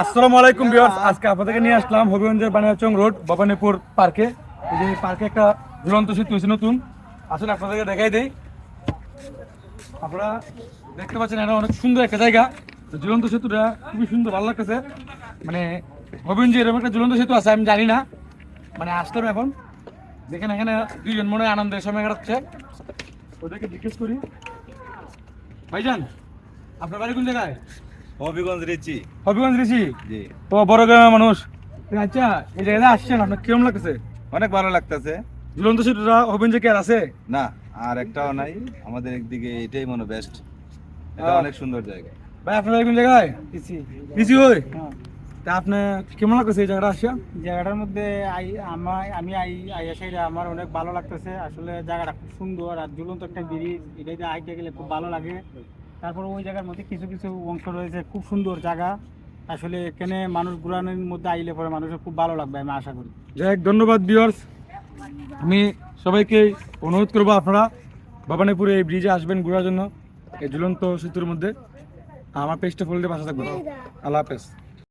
আসসালামু আলাইকুম ভিউয়ার্স, আজকে আপনাদেরকে নিয়ে আসলাম হবিগঞ্জের বানিয়াচং রোড, ভবানীপুর পার্কে। এই যে পার্কে একটা ঝুলন্ত সেতু হয়েছে নতুন। আসলে আপনাদেরকে দেখাই দেই। আপনারা দেখতে পাচ্ছেন এটা অনেক সুন্দর একটা জায়গা। ঝুলন্ত সেতুটা খুবই সুন্দর, ভালো লাগতেছে। মানে হবিগঞ্জে এরকম একটা ঝুলন্ত সেতু আছে, আমি জানি না। মানে আসলাম এখন। দেখেন এখানে দুইজন মনে হয় আনন্দের সময় কাটাচ্ছে। ওদেরকে জিজ্ঞেস করি। ভাইজান, আপনার বাড়ি কোন জায়গায়? হবিগঞ্জ রিচি। হবিগঞ্জ জি। তো বড় গ্রামের মানুষ। আচ্ছা এই জায়গায় আসছেন আপনার কিরম লাগতেছে? অনেক ভালো লাগতেছে। ঝুলন্ত সেতুটা হবিগঞ্জে কি আর আছে? না আর একটাও নাই। আমাদের একদিকে এটাই মনে বেস্ট এটা অনেক সুন্দর জায়গা। ভাই আপনার কোন জায়গায়? হই তা আপনি কেমন লাগতেছে এই জায়গাটা আসিয়া জায়গাটার মধ্যে আই আমার আমি আই আইয়া সাইডে আমার অনেক ভালো লাগতেছে। আসলে জায়গাটা খুব সুন্দর আর ঝুলন্ত একটা ব্রিজ। এটাতে আইতে গেলে খুব ভালো লাগে। তারপর ওই জায়গার মধ্যে কিছু কিছু অংশ রয়েছে, খুব সুন্দর জায়গা। আসলে এখানে মানুষ ঘুরানোর মধ্যে আইলে পরে মানুষের খুব ভালো লাগবে, আমি আশা করি। যাই ধন্যবাদ বিয়ার্স আমি সবাইকে অনুরোধ করব আপনারা ভবানীপুরে এই ব্রিজে আসবেন ঘোরার জন্য, এই ঝুলন্ত সেতুর মধ্যে। আমার পেজটা ফলো দিয়ে পাশে থাকবেন। আল্লাহ হাফেজ।